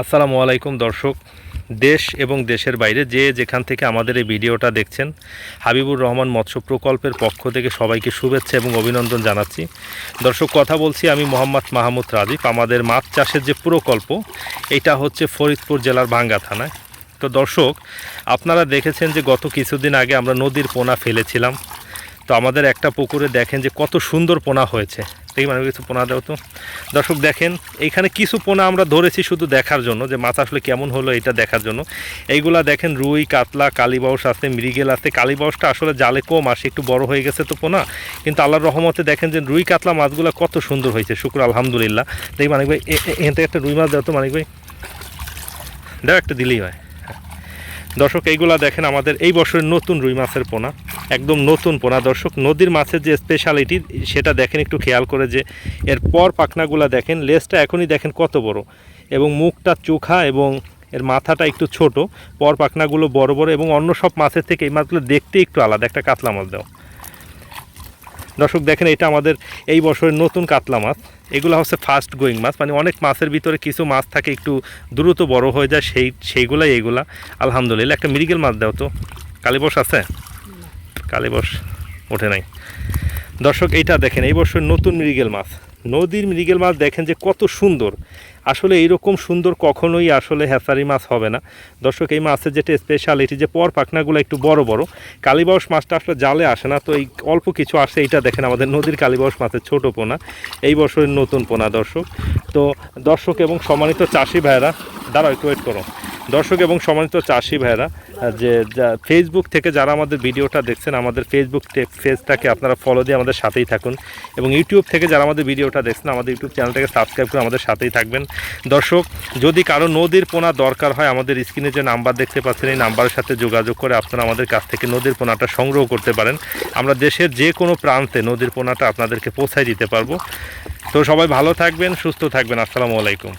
আসসালামু আলাইকুম দর্শক। দেশ এবং দেশের বাইরে যে যেখান থেকে আমাদের এই ভিডিওটা দেখছেন, হাবিবুর রহমান মৎস্য প্রকল্পের পক্ষ থেকে সবাইকে শুভেচ্ছা এবং অভিনন্দন জানাচ্ছি। দর্শক, কথা বলছি আমি মোহাম্মদ মাহমুদ রাজীব। আমাদের মাছ চাষের যে প্রকল্প, এটা হচ্ছে ফরিদপুর জেলার ভাঙ্গা থানায়। তো দর্শক, আপনারা দেখেছেন যে গত কিছুদিন আগে আমরা নদীর পোনা ফেলেছিলাম। তো আমাদের একটা পুকুরে দেখেন যে কত সুন্দর পোনা হয়েছে। দেখি মানে কিছু পোনা দাও তো। দর্শক দেখেন, এইখানে কিছু পোনা আমরা ধরেছি শুধু দেখার জন্য, যে মাছ আসলে কেমন হলো এটা দেখার জন্য। এইগুলা দেখেন, রুই, কাতলা, কালীবাউস আছে, মৃগেল আছে। কালীবাউসটা আসলে জালে কম আসে, একটু বড় হয়ে গেছে তো পোনা। কিন্তু আল্লাহর রহমতে দেখেন যে রুই, কাতলা মাছগুলো কত সুন্দর হয়েছে, শুক্র, আলহামদুলিল্লাহ। দেখি মানিক ভাই এখান থেকে একটা রুই মাছ দাও তো মানিক ভাই। দাও, একটা দিলেই হয়। দর্শক, এইগুলা দেখেন আমাদের এই বছরের নতুন রুই মাছের পোনা। একদম নতুন পোনা। দর্শক, নদীর মাছের যে স্পেশালিটি সেটা দেখেন, একটু খেয়াল করে যে এর পর পাখনাগুলা দেখেন, লেজটা এখনই দেখেন কত বড়। এবং মুখটা চোখা এবং এর মাথাটা একটু ছোট, পর পাখনাগুলো বড় বড় এবং অন্য সব মাছের থেকে এই মাছগুলো দেখতে একটু আলাদা, একটা কাতলা মাছ দেওয়া। দর্শক, দেখেন, এটা আমাদের এই বছরের নতুন কাতলা মাছ। এগুলো হচ্ছে ফাস্ট গোয়িং মাছ মানে অনেক মাছের ভিতরে কিছু মাছ থাকে, একটু দ্রুত বড় হয়ে যায়, সেই, সেইগুলাই এইগুলা আলহামদুলিল্লাহ, একটা মৃগেল মাছ দাও তো। কালীবস আছে? কালীবস ওঠে নাই। দর্শক, এইটা দেখেন, এই বছর নতুন মৃগেল মাছ। নদীর মৃগেল মাছ দেখেন যে কত সুন্দর। আসলে এইরকম সুন্দর কখনোই আসলে হ্যাসারি মাছ হবে না। দর্শক, এই মাছের যেটা স্পেশালিটি যে পর পাখনাগুলো একটু বড় বড় কালীবাউস মাছটা আসলে জালে আসে না। তো এই অল্প কিছু আসে, এইটা দেখেন আমাদের নদীর কালীবাউস মাছের ছোট পোনা। এই বছরের নতুন পোনা, দর্শক। তো দর্শক এবং সম্মানিত চাষি ভাইরা দাঁড়াও, একটু ওয়েট করো। দর্শক এবং সম্মানিত চাষি ভাইরা যে ফেসবুক থেকে যারা আমাদের ভিডিওটা দেখছেন, আমাদের ফেসবুক পেজটাকে আপনারা ফলো দিয়ে আমাদের সাথেই থাকুন এবং ইউটিউব থেকে যারা আমাদের ভিডিওটা দেখছেন, আমাদের ইউটিউব চ্যানেলটাকে সাবস্ক্রাইব করে আমাদের সাথেই থাকবেন। দর্শক, যদি কারও নদীর পোনা দরকার হয়, আমাদের স্ক্রিনে যে নাম্বার দেখতে পাচ্ছেন, এই নাম্বারের সাথে যোগাযোগ করে আপনারা আমাদের কাছ থেকে নদীর পোনাটা সংগ্রহ করতে পারেন। আমরা দেশের যে কোনো প্রান্তে নদীর পোনাটা আপনাদেরকে পৌঁছায় দিতে পারব। তো সবাই ভালো থাকবেন, সুস্থ থাকবেন। আসসালামু আলাইকুম।